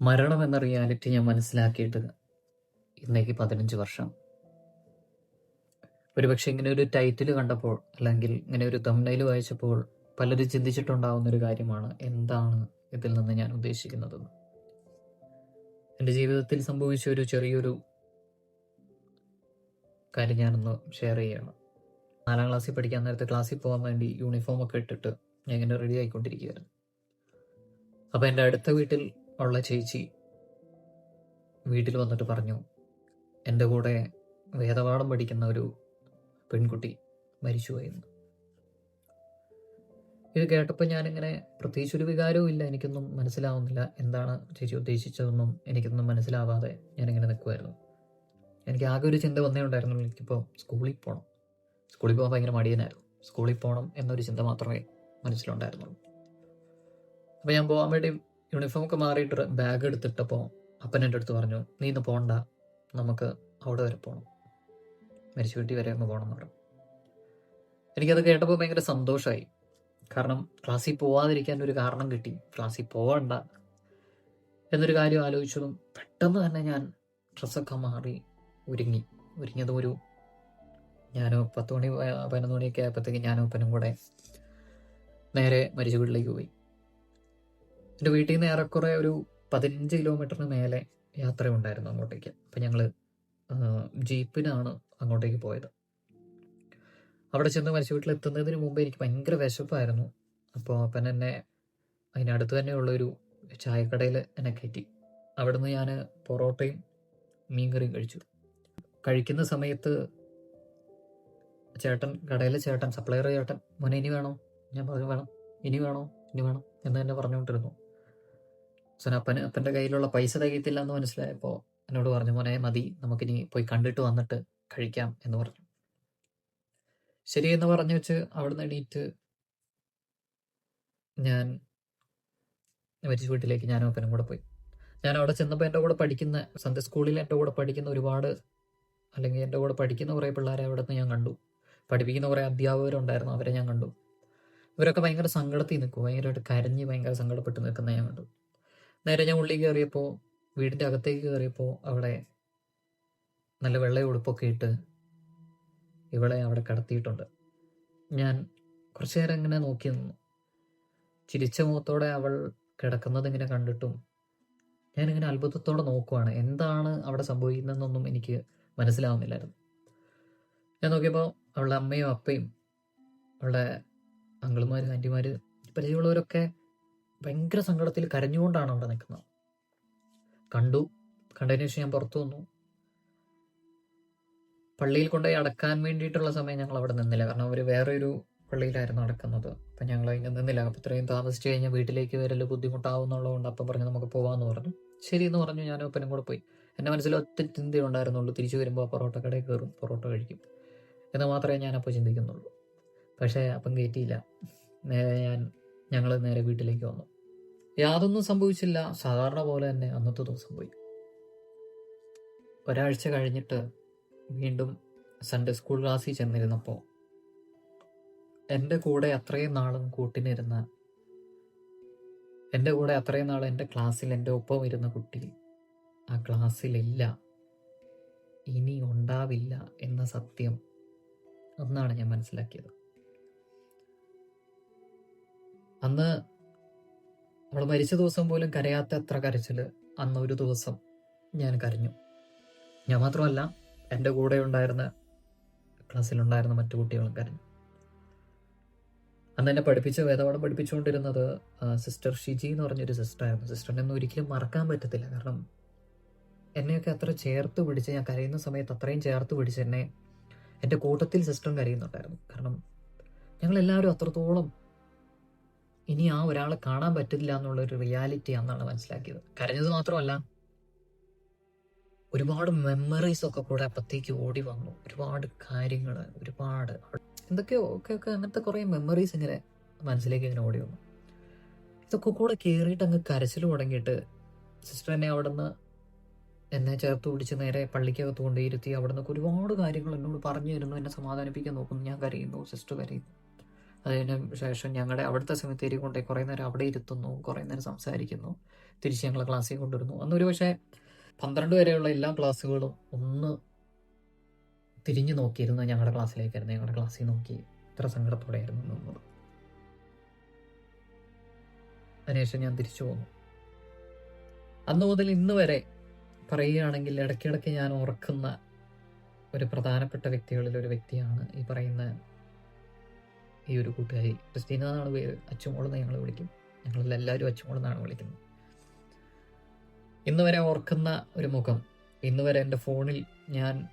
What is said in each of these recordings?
മരണം എന്ന റിയാലിറ്റി ഞാൻ മനസ്സിലാക്കിയിട്ട് ഇന്നേക്ക് പതിനഞ്ച് വർഷം. ഒരുപക്ഷെ ഇങ്ങനെ ഒരു ടൈറ്റിൽ കണ്ടപ്പോൾ അല്ലെങ്കിൽ ഇങ്ങനെ ഒരു തമ്നയിൽ വായിച്ചപ്പോൾ പലരും ചിന്തിച്ചിട്ടുണ്ടാവുന്ന ഒരു കാര്യമാണ് എന്താണ് ഇതിൽ നിന്ന് ഞാൻ ഉദ്ദേശിക്കുന്നത്. എന്റെ ജീവിതത്തിൽ സംഭവിച്ച ഒരു ചെറിയൊരു കാര്യം ഞാനൊന്ന് ഷെയർ ചെയ്യുകയാണ് നാലാം ക്ലാസ്സിൽ പഠിക്കാൻ നേരത്തെ ക്ലാസ്സിൽ പോകാൻ വേണ്ടി യൂണിഫോം ഒക്കെ ഇട്ടിട്ട് ഞാൻ ഇങ്ങനെ റെഡി ആയിക്കൊണ്ടിരിക്കുകയായിരുന്നു. അപ്പോൾ എന്റെ അടുത്ത വീട്ടിൽ ഉള്ള ചേച്ചി വീട്ടിൽ വന്നിട്ട് പറഞ്ഞു എന്റെ കൂടെ വേദപാഠം പഠിക്കുന്ന ഒരു പെൺകുട്ടി മരിച്ചുപോയിരുന്നു ഇത് കേട്ടപ്പോൾ ഞാനിങ്ങനെ പ്രത്യേകിച്ച് ഒരു വികാരവും ഇല്ല എനിക്കൊന്നും മനസ്സിലാവുന്നില്ല എന്താണ് ചേച്ചി ഉദ്ദേശിച്ചതെന്നും എനിക്കൊന്നും മനസ്സിലാവാതെ ഞാനിങ്ങനെ നിൽക്കുമായിരുന്നു എനിക്ക് ആകെ ഒരു ചിന്ത വന്നേ ഉണ്ടായിരുന്നുള്ളൂ എനിക്കിപ്പോൾ സ്കൂളിൽ പോകണം. സ്കൂളിൽ പോകാൻ ഭയങ്കര മടിയനായിരുന്നു. സ്കൂളിൽ പോകണം എന്നൊരു ചിന്ത മാത്രമേ മനസ്സിലുണ്ടായിരുന്നുള്ളൂ. അപ്പോൾ ഞാൻ പോകാൻ വേണ്ടി യൂണിഫോം ഒക്കെ മാറിയിട്ട് ബാഗ് എടുത്തിട്ടപ്പോൾ അപ്പൻ എന്റെ അടുത്ത് പറഞ്ഞു നീ ഇന്ന് പോകണ്ട നമുക്ക് അവിടെ വരെ പോകണം മരിച്ചു വീട്ടിൽ വരെ ഒന്ന് പോകണം എന്ന് പറഞ്ഞു. എനിക്കത് കേട്ടപ്പോൾ ഭയങ്കര സന്തോഷമായി കാരണം ക്ലാസ്സിൽ പോവാതിരിക്കാൻ ഒരു കാരണം കിട്ടി. ക്ലാസ്സിൽ പോകണ്ട എന്നൊരു കാര്യം ആലോചിച്ചതും പെട്ടെന്ന് തന്നെ ഞാൻ ഡ്രസ്സൊക്കെ മാറി ഒരുങ്ങി. ഒരുങ്ങിയതും ഒരു ഞാനോ പത്ത് മണി പതിനൊന്ന് മണിയൊക്കെ ആയപ്പോഴത്തേക്ക് ഞാനും ഒപ്പനും കൂടെ നേരെ മരിച്ച വീട്ടിലേക്ക് പോയി. എന്റെ വീട്ടിൽ നിന്ന് ഏറെക്കുറെ ഒരു പതിനഞ്ച് കിലോമീറ്ററിന് മേലെ യാത്രയുണ്ടായിരുന്നു അങ്ങോട്ടേക്ക്. അപ്പം ഞങ്ങൾ ജീപ്പിനാണ് അങ്ങോട്ടേക്ക് പോയത്. അവിടെ ചെന്ന് മരിച്ച വീട്ടിൽ എത്തുന്നതിന് മുമ്പ് എനിക്ക് ഭയങ്കര വിശപ്പായിരുന്നു. അപ്പോൾ അപ്പൻ എന്നെ അതിനടുത്ത് തന്നെയുള്ളൊരു ചായക്കടയിൽ എന്നെ കയറ്റി. അവിടുന്ന് ഞാൻ പൊറോട്ടയും മീൻകറിയും കഴിച്ചു. കഴിക്കുന്ന സമയത്ത് ചേട്ടൻ കടയിലെ ചേട്ടൻ സപ്ലയർ ചേട്ടൻ മോനെ ഇനി വേണോ? ഞാൻ പറഞ്ഞു വേണം. ഇനി വേണോ? ഇനി വേണം. എന്ന് തന്നെ പറഞ്ഞുകൊണ്ടിരുന്നു. സോ അപ്പന് അപ്പന്റെ കയ്യിലുള്ള പൈസ തികയത്തില്ല എന്ന് മനസ്സിലായപ്പോൾ എന്നോട് പറഞ്ഞു മോനെ മതി നമുക്കിനി പോയി കണ്ടിട്ട് വന്നിട്ട് കഴിക്കാം എന്ന് പറഞ്ഞു. ശരി എന്ന് പറഞ്ഞു വെച്ച് അവിടുന്ന് എണീറ്റ് ഞാൻ മരിച്ച വീട്ടിലേക്ക് ഞാനും അപ്പനും കൂടെ പോയി. ഞാൻ അവിടെ ചെന്നപ്പോൾ എന്റെ കൂടെ പഠിക്കുന്ന സന്ധ്യ സ്കൂളിൽ എന്റെ കൂടെ പഠിക്കുന്ന ഒരുപാട് അല്ലെങ്കിൽ എന്റെ കൂടെ പഠിക്കുന്ന കുറേ പിള്ളേരെ അവിടെ നിന്ന് ഞാൻ കണ്ടു. പഠിപ്പിക്കുന്ന കുറേ അധ്യാപകരുണ്ടായിരുന്നു അവരെ ഞാൻ കണ്ടു. ഇവരൊക്കെ ഭയങ്കര സങ്കടത്തിൽ നിൽക്കും ഭയങ്കരമായിട്ട് കരഞ്ഞ് ഭയങ്കര സങ്കടപ്പെട്ട് നിൽക്കുന്ന ഞാൻ കണ്ടു. നേരെ ഞാൻ ഉള്ളിൽ കയറിയപ്പോൾ വീടിന്റെ അകത്തേക്ക് കയറിയപ്പോൾ അവിടെ നല്ല വെള്ള ഉടുപ്പൊക്കെ ഇട്ട് ഇവളെ അവിടെ കടത്തിയിട്ടുണ്ട്. ഞാൻ കുറച്ചു നേരം ഇങ്ങനെ നോക്കി നിന്നു. ചിരിച്ച മുഖത്തോടെ അവൾ കിടക്കുന്നത് ഇങ്ങനെ കണ്ടിട്ടും ഞാനിങ്ങനെ അത്ഭുതത്തോടെ നോക്കുവാണ്. എന്താണ് അവിടെ സംഭവിക്കുന്നതെന്നൊന്നും എനിക്ക് മനസ്സിലാവുന്നില്ലായിരുന്നു. ഞാൻ നോക്കിയപ്പോൾ അവളുടെ അമ്മയും അപ്പയും അവളുടെ അങ്കിളുമാരും ആന്റിമാർ പരിചയമുള്ളവരൊക്കെ ഭയങ്കര സങ്കടത്തിൽ കരഞ്ഞുകൊണ്ടാണ് അവിടെ നിൽക്കുന്നത്. കണ്ടു. കണ്ടതിന് ശേഷം ഞാൻ പുറത്തു വന്നു. പള്ളിയിൽ കൊണ്ടുപോയി അടക്കാൻ വേണ്ടിയിട്ടുള്ള സമയം ഞങ്ങൾ അവിടെ നിന്നില്ല. കാരണം അവർ വേറൊരു പള്ളിയിലായിരുന്നു അടക്കുന്നത് അപ്പം ഞങ്ങൾ അതിന് നിന്നില്ല. അപ്പം ഇത്രയും താമസിച്ച് കഴിഞ്ഞാൽ വീട്ടിലേക്ക് ബുദ്ധിമുട്ടാവും എന്നുള്ളതുകൊണ്ട് അപ്പം പറഞ്ഞു നമുക്ക് പോകാമെന്ന് പറഞ്ഞു. ശരി എന്ന് പറഞ്ഞു. ഞാൻ ഒപ്പനും കൂടെ പോയി. എന്റെ മനസ്സിൽ ഒത്തിരി ചിന്തയേ ഉണ്ടായിരുന്നുള്ളൂ തിരിച്ചു വരുമ്പോൾ പൊറോട്ട കടയിൽ കയറും. പൊറോട്ട കഴിക്കും. എന്ന് മാത്രമേ ഞാനപ്പോൾ ചിന്തിക്കുന്നുള്ളൂ. പക്ഷേ അപ്പം കയറ്റിയില്ല. നേരെ ഞാൻ ഞങ്ങൾ നേരെ വീട്ടിലേക്ക് വന്നു. യാതൊന്നും സംഭവിച്ചില്ല. സാധാരണ പോലെ തന്നെ അന്നത്തെ ദിവസം പോയി. ഒരാഴ്ച കഴിഞ്ഞിട്ട് വീണ്ടും സൺഡേ സ്കൂൾ ക്ലാസ്സിൽ ചെന്നിരുന്നപ്പോൾ എന്റെ കൂടെ അത്രയും നാളും കൂട്ടിനിരുന്ന എന്റെ കൂടെ അത്രയും നാൾ എന്റെ ക്ലാസ്സിൽ എന്റെ ഒപ്പം ഇരുന്ന കുട്ടി ആ ക്ലാസ്സിലില്ല ഇനി ഉണ്ടാവില്ല എന്ന സത്യം ഒന്നാണ് ഞാൻ മനസ്സിലാക്കിയത്. അന്ന് നമ്മൾ മരിച്ച ദിവസം പോലും കരയാത്ത അത്ര കരച്ചിൽ അന്ന് ഒരു ദിവസം ഞാൻ കരഞ്ഞു. ഞാൻ മാത്രമല്ല എന്റെ കൂടെ ഉണ്ടായിരുന്ന ക്ലാസ്സിലുണ്ടായിരുന്ന മറ്റു കുട്ടികളും കരഞ്ഞു. അന്ന് എന്നെ പഠിപ്പിച്ച വേദപാഠം പഠിപ്പിച്ചുകൊണ്ടിരുന്നത് സിസ്റ്റർ ഷിജി എന്ന് പറഞ്ഞൊരു സിസ്റ്ററായിരുന്നു സിസ്റ്ററിനെ ഒന്നും ഒരിക്കലും മറക്കാൻ പറ്റത്തില്ല. കാരണം എന്നെയൊക്കെ അത്ര ചേർത്ത് പിടിച്ച് ഞാൻ കരയുന്ന സമയത്ത് അത്രയും ചേർത്ത് പിടിച്ച് എന്നെ എന്റെ കൂട്ടത്തിൽ സിസ്റ്ററും കരയുന്നുണ്ടായിരുന്നു. കാരണം ഞങ്ങളെല്ലാവരും അത്രത്തോളം ഇനി ആ ഒരാളെ കാണാൻ പറ്റില്ല എന്നുള്ള ഒരു റിയാലിറ്റി അന്നാണ് മനസ്സിലാക്കിയത്. കരഞ്ഞത് മാത്രമല്ല ഒരുപാട് മെമ്മറീസ് ഒക്കെ കൂടെ അപ്പത്തേക്ക് ഓടി വന്നു. ഒരുപാട് കാര്യങ്ങൾ ഒരുപാട് എന്തൊക്കെയോ ഒക്കെ ഒക്കെ അങ്ങനത്തെ കുറേ മെമ്മറീസ് ഇങ്ങനെ മനസ്സിലേക്ക് ഇങ്ങനെ ഓടി വന്നു. ഇതൊക്കെ കൂടെ കയറിയിട്ട് അങ്ങ് കരച്ചിൽ തുടങ്ങിയിട്ട് സിസ്റ്റർ എന്നെ അവിടെ നിന്ന് എന്നെ ചേർത്ത് പിടിച്ച് നേരെ പള്ളിക്കകത്ത് കൊണ്ടുയിരുത്തി അവിടെ നിന്നൊക്കെ ഒരുപാട് കാര്യങ്ങൾ എന്നോട് പറഞ്ഞു തരുന്നു. എന്നെ സമാധാനിപ്പിക്കാൻ നോക്കുന്നു. ഞാൻ കരയുന്നു. സിസ്റ്റർ കരയുന്നു. അതിന് ശേഷം ഞങ്ങളുടെ അവിടുത്തെ സെമിത്തേരി കൊണ്ടുപോയി. കുറേ നേരം അവിടെ ഇരുത്തുന്നു കുറേ നേരം സംസാരിക്കുന്നു. തിരിച്ച് ഞങ്ങളെ ക്ലാസ്സിൽ കൊണ്ടുവരുന്നു. അന്നൊരു പക്ഷേ പന്ത്രണ്ട് വരെയുള്ള എല്ലാ ക്ലാസ്സുകളും ഒന്ന് തിരിഞ്ഞു നോക്കിയിരുന്നു. ഞങ്ങളുടെ ക്ലാസ്സിലേക്കായിരുന്നു ഞങ്ങളുടെ ക്ലാസ്സിൽ നോക്കി ഇത്ര സങ്കടത്തോടെയായിരുന്നു നിന്നത്. അതിനുശേഷം ഞാൻ തിരിച്ചു പോന്നു. അന്ന് മുതൽ ഇന്ന് വരെ പറയുകയാണെങ്കിൽ ഇടയ്ക്കിടയ്ക്ക് ഞാൻ ഓർക്കുന്ന ഒരു പ്രധാനപ്പെട്ട വ്യക്തികളിൽ ഒരു വ്യക്തിയാണ് ഈ പറയുന്ന ഈ ഒരു കൂട്ടുകാരി. ക്രിസ്റ്റീന എന്നാണ് പേര് അച്ചുമോളെന്ന് ഞങ്ങൾ വിളിക്കും. ഞങ്ങളെല്ലാവരും അച്ചുമോളെന്നാണ് വിളിക്കുന്നത്. ഇന്ന് വരെ ഓർക്കുന്ന ഒരു മുഖം. ഇന്ന് വരെ എന്റെ ഫോണിൽ ഞാൻ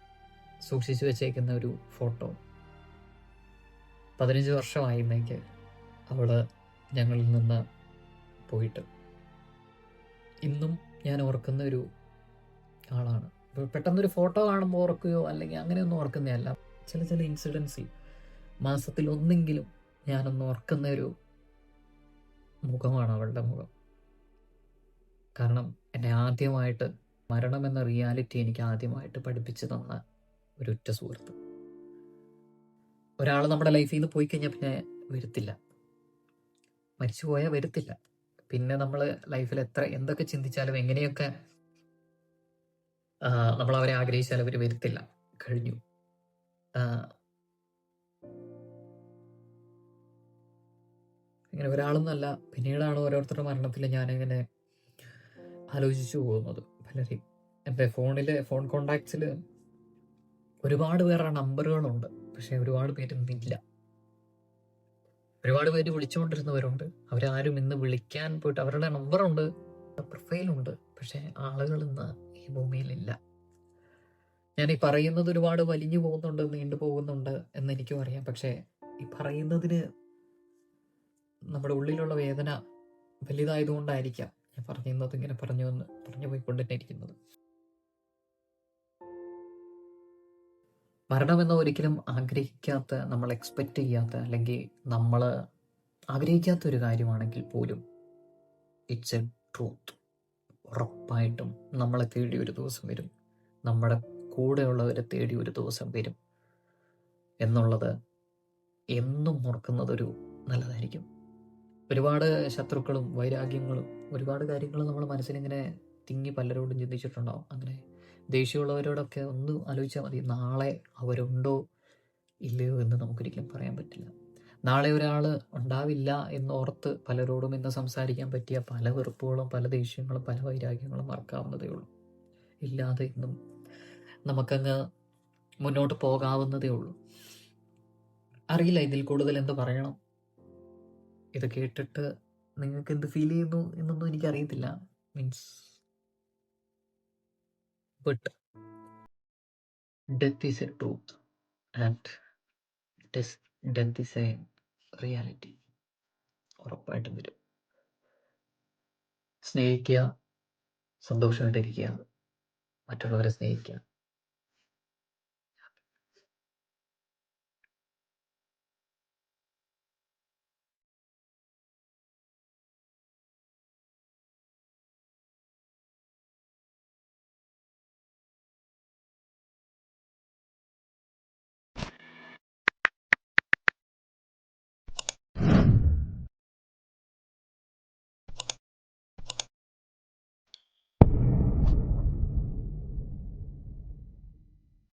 സൂക്ഷിച്ചു വെച്ചേക്കുന്ന ഒരു ഫോട്ടോ. പതിനഞ്ച് വർഷമായി ഇന്നേക്ക് അവൾ ഞങ്ങളിൽ നിന്ന് പോയിട്ട്. ഇന്നും ഞാൻ ഓർക്കുന്ന ഒരു ആളാണ്. പെട്ടെന്നൊരു ഫോട്ടോ കാണുമ്പോൾ ഓർക്കുകയോ അല്ലെങ്കിൽ അങ്ങനെയൊന്നും ഓർക്കുന്നതല്ല. ചില ചില ഇൻസിഡൻസിൽ മാസത്തിൽ ഒന്നെങ്കിലും ഞാനൊന്ന് ഓർക്കുന്ന ഒരു മുഖമാണ് അവളുടെ മുഖം. കാരണം എന്നെ ആദ്യമായിട്ട് മരണം എന്ന റിയാലിറ്റി എനിക്ക് ആദ്യമായിട്ട് പഠിപ്പിച്ചു തന്ന ഒരു ഉറ്റ സുഹൃത്ത്. ഒരാൾ നമ്മുടെ ലൈഫിൽ നിന്ന് പോയി കഴിഞ്ഞാൽ പിന്നെ വരുത്തില്ല. മരിച്ചു പോയാൽ വരുത്തില്ല. പിന്നെ നമ്മൾ ലൈഫിൽ എത്ര എന്തൊക്കെ ചിന്തിച്ചാലും എങ്ങനെയൊക്കെ നമ്മൾ അവരെ ആഗ്രഹിച്ചാലും അവർ വരുത്തില്ല. കഴിഞ്ഞു. ഇങ്ങനെ ഒരാളൊന്നല്ല പിന്നീടാണ് ഓരോരുത്തരുടെ മരണത്തിൽ ഞാനിങ്ങനെ ആലോചിച്ചു പോകുന്നത്. പലരെയും. എന്റെ ഫോണിൽ ഫോൺ കോണ്ടാക്ട്സിൽ ഒരുപാട് പേരുടെ നമ്പറുകളുണ്ട്. പക്ഷെ ഒരുപാട് പേരൊന്നില്ല ഒരുപാട് പേര് വിളിച്ചുകൊണ്ടിരുന്നവരുണ്ട്. അവരാരും ഇന്ന് വിളിക്കാൻ പോയിട്ട് അവരുടെ നമ്പറുണ്ട് പ്രൊഫൈലുണ്ട്. പക്ഷേ ആളുകൾ ഇന്ന് ഈ ഭൂമിയിലില്ല. ഞാൻ ഈ പറയുന്നത് ഒരുപാട് വലിഞ്ഞു പോകുന്നുണ്ട് നീണ്ടു പോകുന്നുണ്ട് എന്ന് എനിക്കും അറിയാം. പക്ഷേ ഈ പറയുന്നതിന് നമ്മുടെ ഉള്ളിലുള്ള വേദന വലുതായതുകൊണ്ടായിരിക്കാം ഞാൻ പറയുന്നത് ഇങ്ങനെ പറഞ്ഞു വന്ന് പറഞ്ഞു പോയിക്കൊണ്ടിട്ട് ഇരിക്കുന്നത് മരണമെന്ന് ഒരിക്കലും ആഗ്രഹിക്കാത്ത നമ്മൾ എക്സ്പെക്റ്റ് ചെയ്യാത്ത അല്ലെങ്കിൽ നമ്മൾ ആഗ്രഹിക്കാത്ത ഒരു കാര്യമാണെങ്കിൽ പോലും ഇറ്റ്സ് എ ട്രൂത്ത് ഉറപ്പായിട്ടും നമ്മളെ തേടി ഒരു ദിവസം വരും. നമ്മുടെ കൂടെയുള്ളവരെ തേടി ഒരു ദിവസം വരും. എന്നുള്ളത് എന്നും ഓർക്കുന്നത് ഒരു നല്ലതായിരിക്കും. ഒരുപാട് ശത്രുക്കളും വൈരാഗ്യങ്ങളും ഒരുപാട് കാര്യങ്ങൾ നമ്മൾ മനസ്സിലിങ്ങനെ തിങ്ങി പലരോടും ചിന്തിച്ചിട്ടുണ്ടാവും. അങ്ങനെ ദേഷ്യമുള്ളവരോടൊക്കെ ഒന്ന് ആലോചിച്ചാൽ മതി നാളെ അവരുണ്ടോ ഇല്ലയോ എന്ന് നമുക്കൊരിക്കലും പറയാൻ പറ്റില്ല. നാളെ ഒരാൾ ഉണ്ടാവില്ല എന്ന് ഓർത്ത് പലരോടും ഇന്ന് സംസാരിക്കാൻ പറ്റിയ പല വെറുപ്പുകളും പല ദേഷ്യങ്ങളും പല വൈരാഗ്യങ്ങളും മറക്കാവുന്നതേ ഉള്ളൂ. ഇല്ലാതെ ഇന്നും നമുക്കങ്ങ് മുന്നോട്ട് പോകാവുന്നതേ ഉള്ളൂ. അറിയില്ല ഇതിൽ കൂടുതൽ എന്ത് പറയണം. ഇത് കേട്ടിട്ട് നിങ്ങൾക്ക് എന്ത് ഫീൽ ചെയ്യുന്നു എന്നൊന്നും എനിക്കറിയത്തില്ല. Means but death is a truth and death is a reality ഉറപ്പായിട്ടും വരും. സ്നേഹിക്കുക സന്തോഷമായിട്ടിരിക്കുക മറ്റുള്ളവരെ സ്നേഹിക്കുക.